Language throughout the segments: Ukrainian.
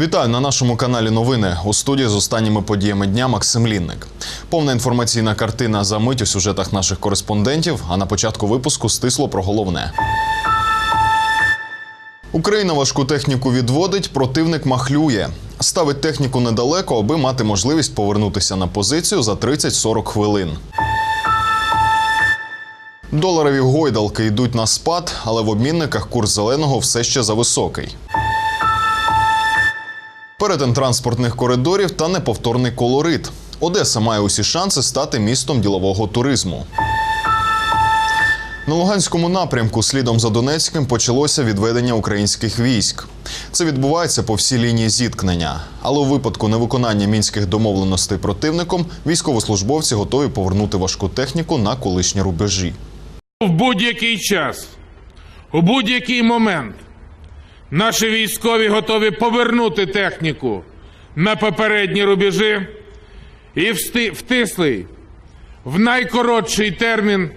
Вітаю на нашому каналі Новини у студії з останніми подіями дня Максим Лінник. Повна інформаційна картина за мить у сюжетах наших кореспондентів. А на початку випуску стисло про головне. Україна важку техніку відводить, противник махлює. Ставить техніку недалеко, аби мати можливість повернутися на позицію за 30-40 хвилин. Доларові гойдалки йдуть на спад, але в обмінниках курс зеленого все ще зависокий. Перетин транспортних коридорів та неповторний колорит. Одеса має усі шанси стати містом ділового туризму. На Луганському напрямку слідом за Донецьким почалося відведення українських військ. Це відбувається по всій лінії зіткнення. Але у випадку невиконання мінських домовленостей противником військовослужбовці готові повернути важку техніку на колишні рубежі. В будь-який час, у будь-який момент наші військові готові повернути техніку на попередні рубежі і втислий в найкоротший термін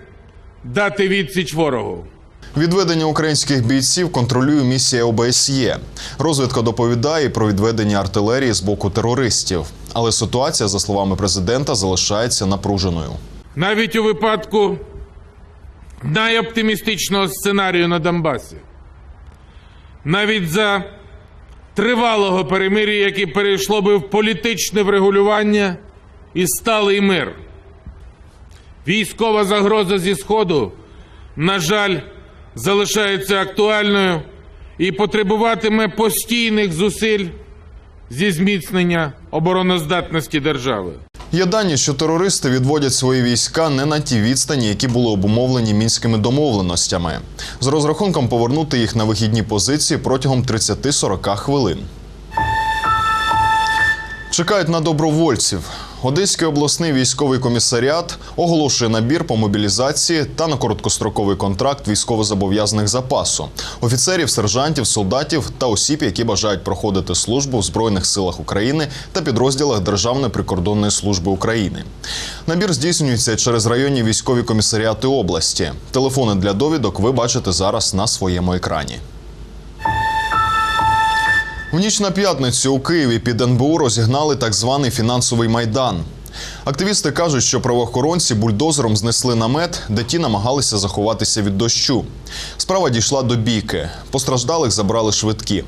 дати відсіч ворогу. Відведення українських бійців контролює місія ОБСЄ. Розвідка доповідає про відведення артилерії з боку терористів. Але ситуація, за словами президента, залишається напруженою. Навіть у випадку найоптимістичного сценарію на Донбасі. Навіть за тривалого перемир'я, яке перейшло би в політичне врегулювання і сталий мир. Військова загроза зі Сходу, на жаль, залишається актуальною і потребуватиме постійних зусиль зі зміцнення обороноздатності держави. Є дані, що терористи відводять свої війська не на ті відстані, які були обумовлені мінськими домовленостями, з розрахунком повернути їх на вихідні позиції протягом 30-40 хвилин. Чекають на добровольців. Одеський обласний військовий комісаріат оголошує набір по мобілізації та на короткостроковий контракт військовозобов'язаних запасу офіцерів, сержантів, солдатів та осіб, які бажають проходити службу в збройних силах України та підрозділах Державної прикордонної служби України. Набір здійснюється через районні військові комісаріати області. Телефони для довідок ви бачите зараз на своєму екрані. В ніч на п'ятницю у Києві під НБУ розігнали так званий фінансовий майдан. Активісти кажуть, що правоохоронці бульдозером знесли намет, де ті намагалися заховатися від дощу. Справа дійшла до бійки. Постраждалих забрали швидкі.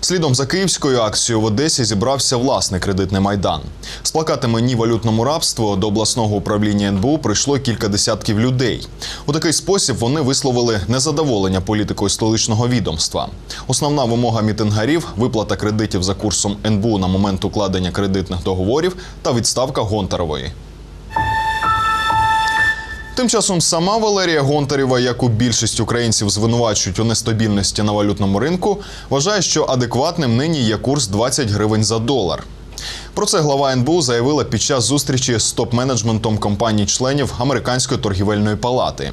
Слідом за київською акцією в Одесі зібрався власний кредитний майдан. З плакатами Ні валютному рабству до обласного управління НБУ прийшло кілька десятків людей. У такий спосіб вони висловили незадоволення політикою столичного відомства. Основна вимога мітингарів виплата кредитів за курсом НБУ на момент укладення кредитних договорів та відставка Гонтарової. Тим часом сама Валерія Гонтарєва, яку більшість українців звинувачують у нестабільності на валютному ринку, вважає, що адекватним нині є курс 20 гривень за долар. Про це глава НБУ заявила під час зустрічі з топ-менеджментом компаній-членів Американської торгівельної палати.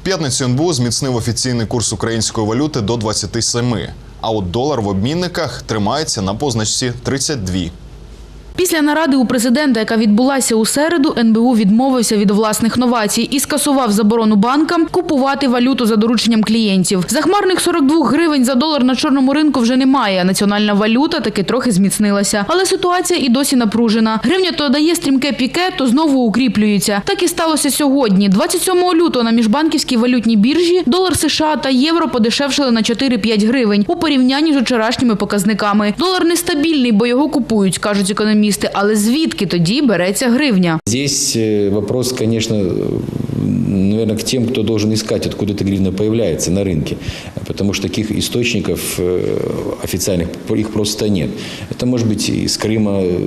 В п'ятницю НБУ зміцнив офіційний курс української валюти до 27, а от долар в обмінниках тримається на позначці 32. Після наради у президента, яка відбулася у середу, НБУ відмовився від власних новацій і скасував заборону банкам купувати валюту за дорученням клієнтів. Захмарних 42 гривень за долар на чорному ринку вже немає. Національна валюта таки трохи зміцнилася. Але ситуація і досі напружена. Гривня то дає стрімке піке, то знову укріплюється. Так і сталося сьогодні. 27 лютого на міжбанківській валютній біржі долар США та євро подешевшили на 4-5 гривень у порівнянні з вчорашніми показниками. Долар нестабільний, бо його купують, кажуть економісти Але звідки тоді береться гривня? Здесь э, вопрос, конечно, наверное, к тем, кто должен искать, откуда эта гривна появляется на рынке. Потому что таких источников э, официальных, их просто нет. Это может быть из Крыма э,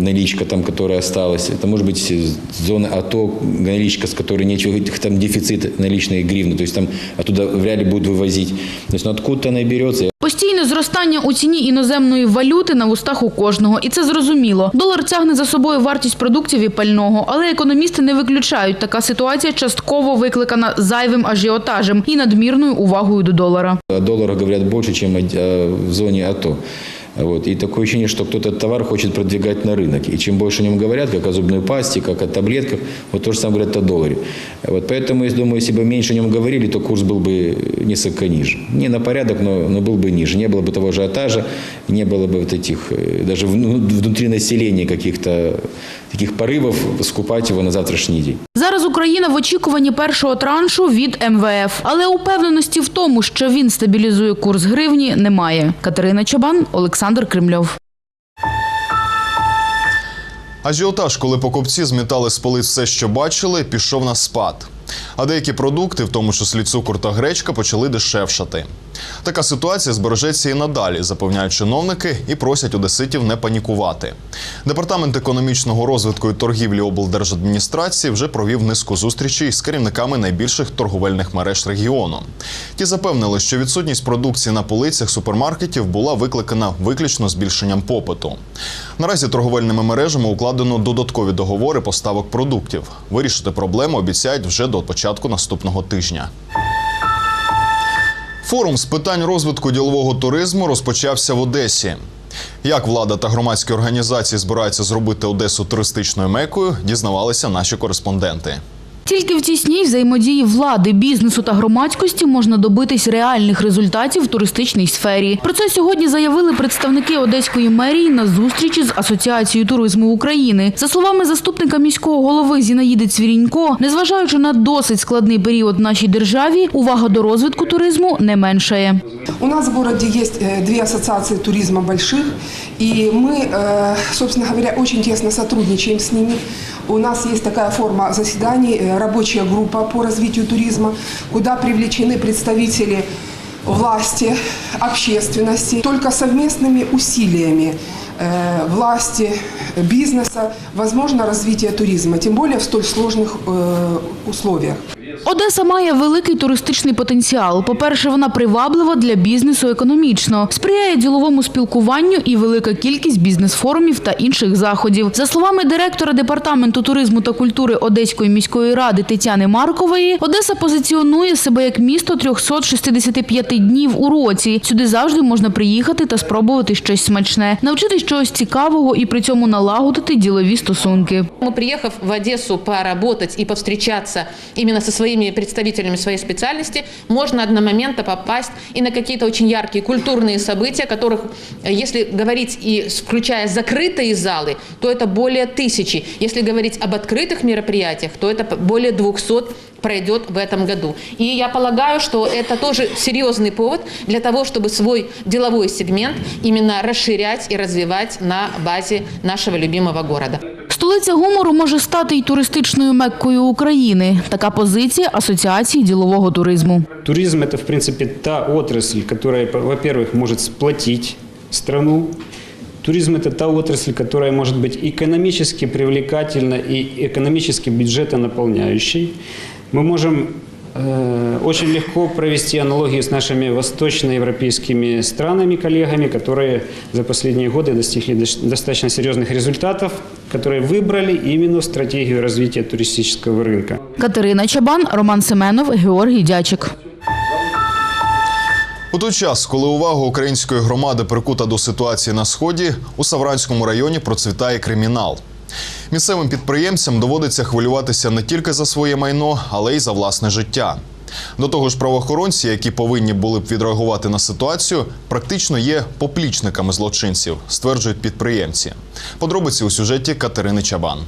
наличка, там, которая осталась. Это может быть из зоны АТО наличка, с которой нечего, их там дефицит наличной гривны. То есть там оттуда вряд ли будут вывозить. То есть ну, откуда она берется. Постійне зростання у ціні іноземної валюти на вустах у кожного, і це зрозуміло. Долар тягне за собою вартість продуктів і пального, але економісти не виключають. Така ситуація частково викликана зайвим ажіотажем і надмірною увагою до долара. Долар говорять більше, о- о- в зоні АТО. Вот. И такое ощущение, что кто-то этот товар хочет продвигать на рынок. И чем больше о нем говорят, как о зубной пасте, как о таблетках, вот то же самое говорят о долларе. Вот поэтому, я думаю, если бы меньше о нем говорили, то курс был бы несколько ниже. Не на порядок, но, но был бы ниже. Не было бы того ажиотажа, не было бы вот этих, э, даже вну- внутри населения каких-то таких порывов скупать его на завтрашний день. Зараз Україна в очікуванні першого траншу від МВФ, але упевненості в тому, що він стабілізує курс гривні, немає. Катерина Чабан, Олександр Кремльов. Ажіотаж, коли покупці змітали з полиць все, що бачили, пішов на спад. А деякі продукти, в тому числі цукор та гречка, почали дешевшати. Така ситуація збережеться і надалі, запевняють чиновники і просять одеситів не панікувати. Департамент економічного розвитку і торгівлі облдержадміністрації вже провів низку зустрічей з керівниками найбільших торговельних мереж регіону. Ті запевнили, що відсутність продукції на полицях супермаркетів була викликана виключно збільшенням попиту. Наразі торговельними мережами укладено додаткові договори поставок продуктів. Вирішити проблему обіцяють вже до початку наступного тижня. Форум з питань розвитку ділового туризму розпочався в Одесі. Як влада та громадські організації збираються зробити Одесу туристичною мекою, дізнавалися наші кореспонденти. Тільки в тісній взаємодії влади, бізнесу та громадськості можна добитись реальних результатів в туристичній сфері. Про це сьогодні заявили представники Одеської мерії на зустрічі з Асоціацією туризму України. За словами заступника міського голови Зінаїди Цвірінько, незважаючи на досить складний період в нашій державі, увага до розвитку туризму не меншає. У нас в городе есть э, две ассоциации туризма больших, и мы, э, собственно говоря, очень тесно сотрудничаем с ними. У нас есть такая форма заседаний, э, рабочая группа по развитию туризма, куда привлечены представители власти, общественности. Только совместными усилиями э, власти, бизнеса возможно развитие туризма, тем более в столь сложных э, условиях. Одеса має великий туристичний потенціал. По-перше, вона приваблива для бізнесу економічно, сприяє діловому спілкуванню і велика кількість бізнес-форумів та інших заходів. За словами директора департаменту туризму та культури Одеської міської ради Тетяни Маркової, Одеса позиціонує себе як місто 365 днів у році. Сюди завжди можна приїхати та спробувати щось смачне, навчитись чогось цікавого і при цьому налагодити ділові стосунки. Мы, приехав в Одессу поработать и повстречаться именно со своими представителями своей специальности, можно одномоментно попасть и на какие-то очень яркие культурные события, которых, э, если говорить и включая закрытые залы, то это более тысячи. Если говорить об открытых мероприятиях, то это более 200 пройдет в этом году. И я полагаю, что это тоже серьезный повод для того, чтобы свой деловой сегмент именно расширять и развивать на базе нашего любимого города. Столиця гумору може стати й туристичною меккою України. Така позиція Асоціації ділового туризму. Туризм – это, в принципе, та отрасль, которая, во-первых, может сплотить страну. Туризм – это та отрасль, которая может быть экономически привлекательна и экономически бюджетонаполняющей. Мы можем э, очень легко провести аналогию с нашими восточноевропейскими странами, коллегами, которые за последние годы достигли дос- достаточно серьезных результатов, которые выбрали именно стратегию развития туристического рынка. Катерина Чабан, Роман Семенов, Георгій Дячик. У той час, коли увага української громади прикута до ситуації на сході, у Савранському районі процвітає кримінал. Місцевим підприємцям доводиться хвилюватися не тільки за своє майно, але й за власне життя. До того ж, правоохоронці, які повинні були б відреагувати на ситуацію, практично є поплічниками злочинців, стверджують підприємці. Подробиці у сюжеті Катерини Чабан.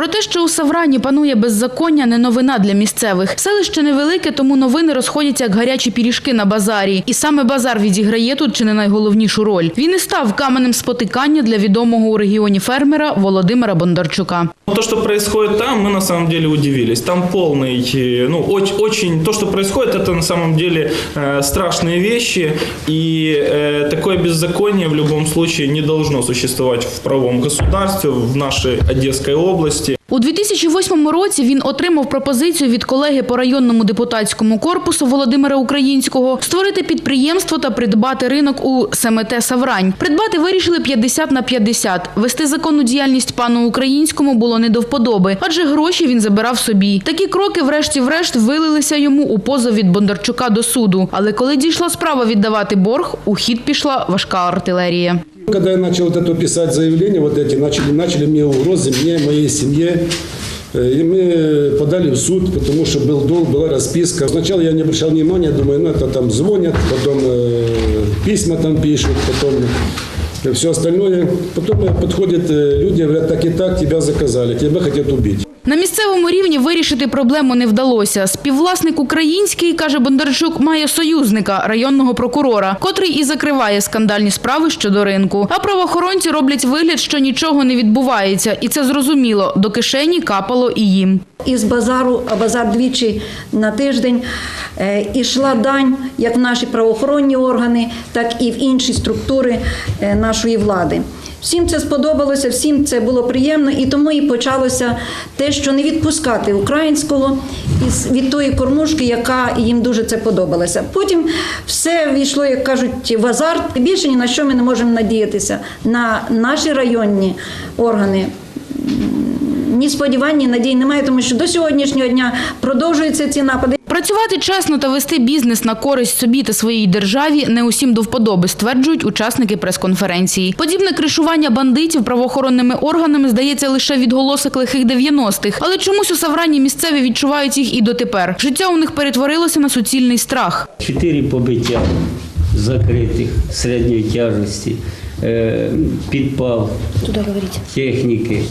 Про те, що у Саврані панує беззаконня, не новина для місцевих. Селище невелике, тому новини розходяться як гарячі піріжки на базарі. І саме базар відіграє тут чи не найголовнішу роль. Він і став каменем спотикання для відомого у регіоні фермера Володимира Бондарчука. То, что происходит там, мы на самом деле удивились. Там полный, э, ну, очень, очень то, что происходит, это на самом деле э, страшные вещи. И э, такое беззаконие в любом случае не должно существовать в правом государстве, в нашей Одесской области. области. У 2008 році він отримав пропозицію від колеги по районному депутатському корпусу Володимира Українського створити підприємство та придбати ринок у СМТ Саврань. Придбати вирішили 50 на 50. Вести законну діяльність пану Українському було не до вподоби, адже гроші він забирав собі. Такі кроки, врешті-врешт, вилилися йому у позов від Бондарчука до суду. Але коли дійшла справа віддавати борг, у хід пішла важка артилерія. Когда я начал вот это писать заявление, вот эти начали, начали мне угрозы, мне, моей семье. Э, И мы подали в суд, потому что был долг, была расписка. Сначала я не обращал внимания, думаю, ну это там звонят, потом э, письма там пишут, потом все остальное. Потом э, подходят э, люди, говорят, так и так, тебя заказали, тебя хотят убить. На місцевому рівні вирішити проблему не вдалося. Співвласник український, каже Бондарчук, має союзника, районного прокурора, котрий і закриває скандальні справи щодо ринку. А правоохоронці роблять вигляд, що нічого не відбувається. І це зрозуміло. До кишені капало і їм. Із базару, а базар двічі на тиждень, е, ішла дань як в наші правоохоронні органи, так і в інші структури е, нашої влади. Всім це сподобалося, всім це було приємно, і тому і почалося те, що не відпускати українського із від тої кормушки, яка їм дуже це подобалася. Потім все війшло, як кажуть, в азарт. Більше ні на що ми не можемо надіятися на наші районні органи ні сподівань, ні надій немає, тому що до сьогоднішнього дня продовжуються ці напади. Працювати чесно та вести бізнес на користь собі та своїй державі не усім до вподоби, стверджують учасники прес-конференції. Подібне кришування бандитів правоохоронними органами здається лише відголосок лихих 90-х. Але чомусь у Саврані місцеві відчувають їх і дотепер. Життя у них перетворилося на суцільний страх. Чотири побиття закритих середньої тяжесті, е, підпал техніки.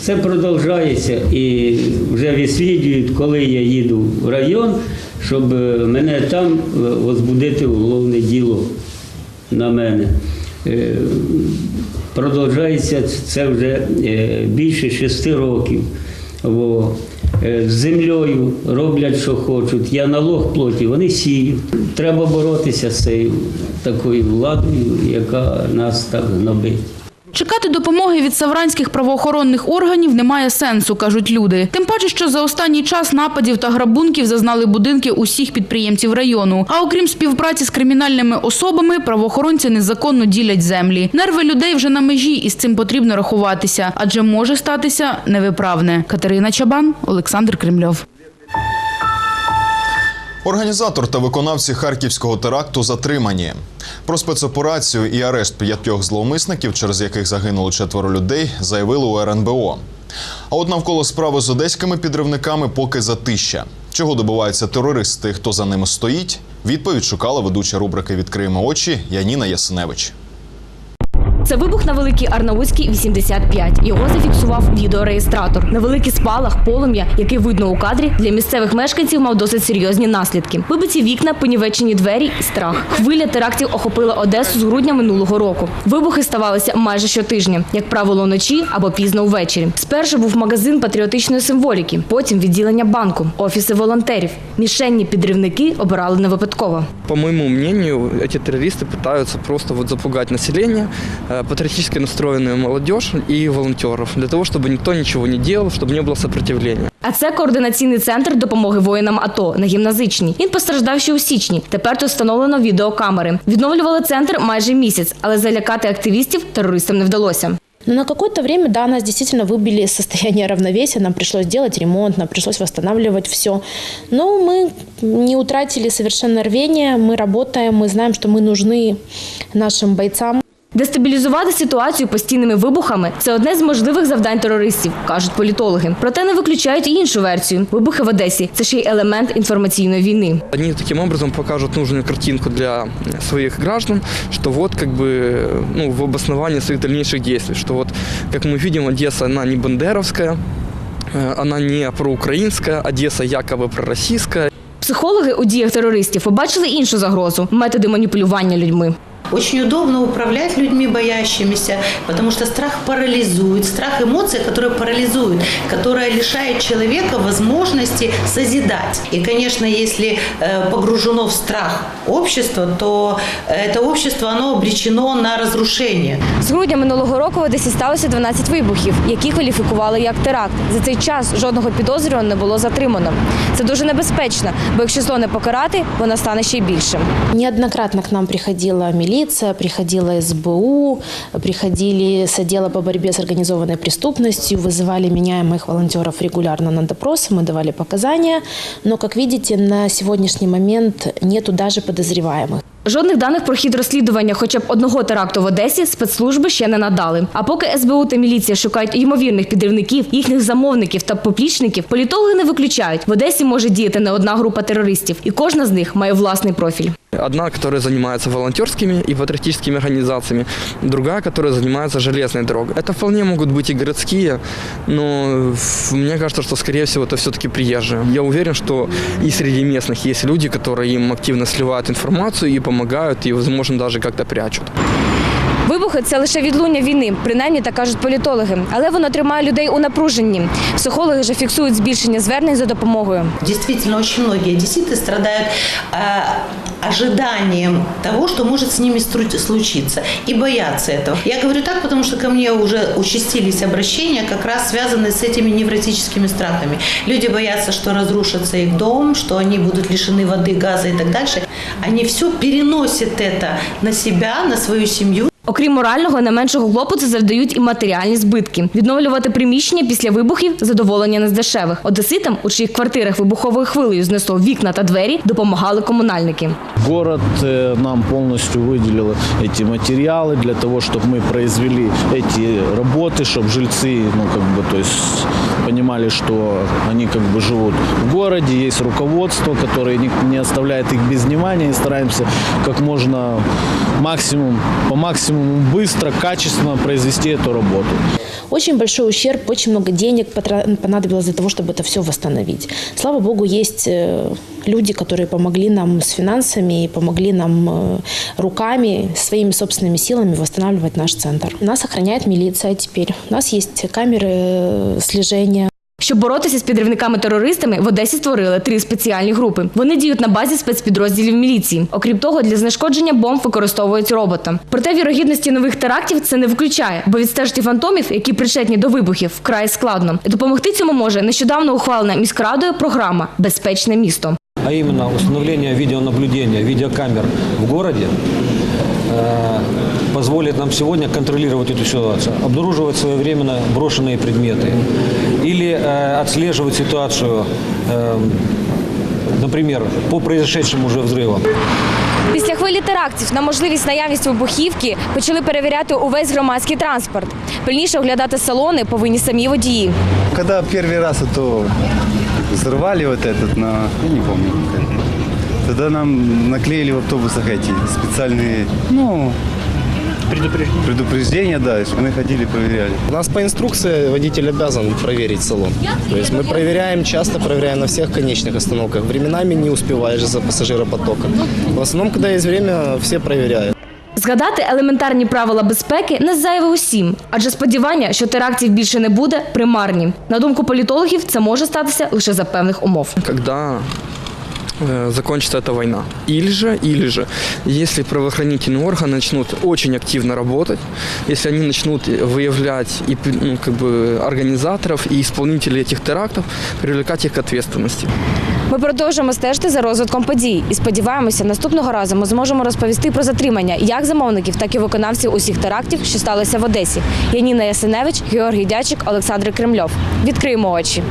Це продовжується і вже висвітлюють, коли я їду в район, щоб е, мене там е, возбудити уголовне діло на мене. Е, Продовжується це вже більше шести років. З землею роблять, що хочуть. Я налог платю, вони сіють. Треба боротися з цією такою владою, яка нас так гнобить. Чекати допомоги від савранських правоохоронних органів немає сенсу, кажуть люди. Тим паче, що за останній час нападів та грабунків зазнали будинки усіх підприємців району. А окрім співпраці з кримінальними особами, правоохоронці незаконно ділять землі. Нерви людей вже на межі, і з цим потрібно рахуватися, адже може статися невиправне. Катерина Чабан, Олександр Кремльов. Організатор та виконавці харківського теракту затримані. Про спецоперацію і арешт п'ятьох зловмисників, через яких загинуло четверо людей, заявили у РНБО. А от навколо справи з одеськими підривниками поки затища. Чого добиваються терористи, хто за ними стоїть? Відповідь шукала ведуча рубрики Відкриємо очі Яніна Ясиневич. Це вибух на великій Арнаутській 85. Його зафіксував відеореєстратор. На великий спалах, полум'я, який видно у кадрі, для місцевих мешканців мав досить серйозні наслідки. Вибиті вікна, понівечені двері і страх. Хвиля терактів охопила Одесу з грудня минулого року. Вибухи ставалися майже щотижня, як правило, вночі або пізно ввечері. Спершу був магазин патріотичної символіки, потім відділення банку, офіси волонтерів. Мішенні підривники обирали не випадково. По моему мнению, эти террористы пытаются просто вот запугать население, э, патриотически настроенную молодежь и волонтеров, для того, чтобы никто ничего не делал, чтобы не было сопротивления. А це координаційний центр допомоги воїнам АТО на гімназичній. Він постраждав ще у січні. Тепер тут встановлено відеокамери. Відновлювали центр майже місяць, але залякати активістів терористам не вдалося. Но на какое-то время, да, нас действительно выбили из состояния равновесия, нам пришлось делать ремонт, нам пришлось восстанавливать все. Но мы не утратили совершенно рвение, мы работаем, мы знаем, что мы нужны нашим бойцам. Дестабілізувати ситуацію постійними вибухами це одне з можливих завдань терористів, кажуть політологи. Проте не виключають і іншу версію. Вибухи в Одесі це ще й елемент інформаційної війни. Они таким образом покажут нужную картинку для своих граждан, что вот как бы ну, в обосновании своих дальнейших действий, что вот, как мы видим, Одесса, она не бандеровская, э, она не проукраинская, Одесса якобы пророссийская. Психологи у діях терористів побачили іншу загрозу методи маніпулювання людьми. Очень удобно управлять людьми боящимися, потому что страх парализует. Страх эмоция, которая парализует, которая лишает человека возможности созидать. И, конечно, если э, погружено в страх общество, то это общество, оно обречено на разрушение. З грудня минулого року в Одесі сталося 12 вибухів, які кваліфікували як теракт. За цей час жодного підозрюваного не було затримано. Це дуже небезпечно, бо якщо зло не покарати, воно стане ще й більшим. Неоднократно к нам приходила милиция, приходила СБУ, приходили с отдела по борьбе с организованной преступностью, вызывали меня и моих волонтеров регулярно на допросы, мы давали показания. Но, как видите, на сегодняшний момент нету даже подозреваемых. Жодних даних про хід розслідування хоча б одного теракту в Одесі спецслужби ще не надали. А поки СБУ та міліція шукають ймовірних підривників, їхніх замовників та поплічників, політологи не виключають. В Одесі може діяти не одна група терористів, і кожна з них має власний профіль. Одна, которая занимается волонтерскими и патриотическими организациями, другая, которая занимается железной дорогой. Это вполне могут быть и городские, но в- мне кажется, что, скорее всего, это все-таки приезжие. Я уверен, что и среди местных есть люди, которые им активно сливают информацию и помогают, и, возможно, даже как-то прячут. Вибухи це лише відлуння війни, принаймні так кажуть політологи. Але воно тримає людей у напруженні. Психологи ж фіксують збільшення звернень за допомогою. Действительно, очень многие одесситы страдают э, ожиданием того, что может с ними стру- случиться, и боятся этого. Я говорю так, потому что ко мне уже участились обращения, как раз связанные с этими невротическими страхами. Люди боятся, что разрушится их дом, что они будут лишены воды, газа и так дальше. Они все переносят это на себя, на свою семью. Окрім морального, не меншого клопоту завдають і матеріальні збитки. Відновлювати приміщення після вибухів задоволення не з дешевих. Одеситам, у чиїх квартирах вибуховою хвилею знесло вікна та двері, допомагали комунальники. Город э, нам полностью выделил эти материалы для того, чтобы мы произвели эти работы, чтобы жильцы, ну, как бы, то есть понимали, что они как бы живут в городе, есть руководство, которое не, не оставляет их без внимания, и стараемся как можно максимум, по максимуму быстро, качественно произвести эту работу. Очень большой ущерб, очень много денег потра- понадобилось для того, чтобы это все восстановить. Слава богу, есть э, люди, которые помогли нам с финансами и помогли нам э, руками, своими собственными силами восстанавливать наш центр. Нас охраняет милиция теперь. У нас есть камеры э, слежения. Щоб боротися з підривниками-терористами, в Одесі створили три спеціальні групи. Вони діють на базі спецпідрозділів міліції. Окрім того, для знешкодження бомб використовують робота. Проте вірогідності нових терактів це не виключає, бо відстежити фантомів, які причетні до вибухів, вкрай складно. Допомогти цьому може нещодавно ухвалена міськрадою програма Безпечне місто. а именно установление видеонаблюдения, видеокамер в э, позволит нам сегодня контролировать эту ситуацию, обнаруживать своевременно брошенные предметы или э, отслеживать ситуацию, э, например, по произошедшим уже взрывам. Після хвилі терактів на можливість наявність вибухівки почали перевіряти увесь громадський транспорт. Пильніше оглядати салони повинні самі водії. Когда первый раз это взрывали вот этот на, я не помню, как это. тогда нам наклеили в автобусах эти специальные, ну, предупреждения, предупреждения да, и мы ходили, проверяли. У нас по инструкции водитель обязан проверить салон. То есть мы проверяем, часто проверяем на всех конечных остановках. Временами не успеваешь из-за пассажиропотока. В основном, когда есть время, все проверяют. Згадати елементарні правила безпеки не зайве усім, адже сподівання, що терактів більше не буде, примарні. На думку політологів, це може статися лише за певних умов. Когда э, закончится эта война. Или же, или же, если правоохранительные органы начнут очень активно работать, если они начнут выявлять и, ну, как бы, организаторов и исполнителей этих терактов, привлекать их к ответственности. Ми продовжуємо стежити за розвитком подій і сподіваємося, наступного разу ми зможемо розповісти про затримання як замовників, так і виконавців усіх терактів, що сталося в Одесі. Яніна Ясиневич, Георгій Дячик, Олександр Кремльов. Відкриємо очі.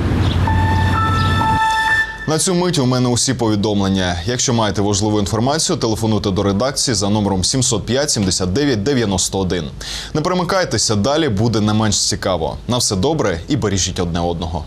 На цю мить у мене усі повідомлення. Якщо маєте важливу інформацію, телефонуйте до редакції за номером 705 79 91. Не перемикайтеся, далі буде не менш цікаво. На все добре і бережіть одне одного.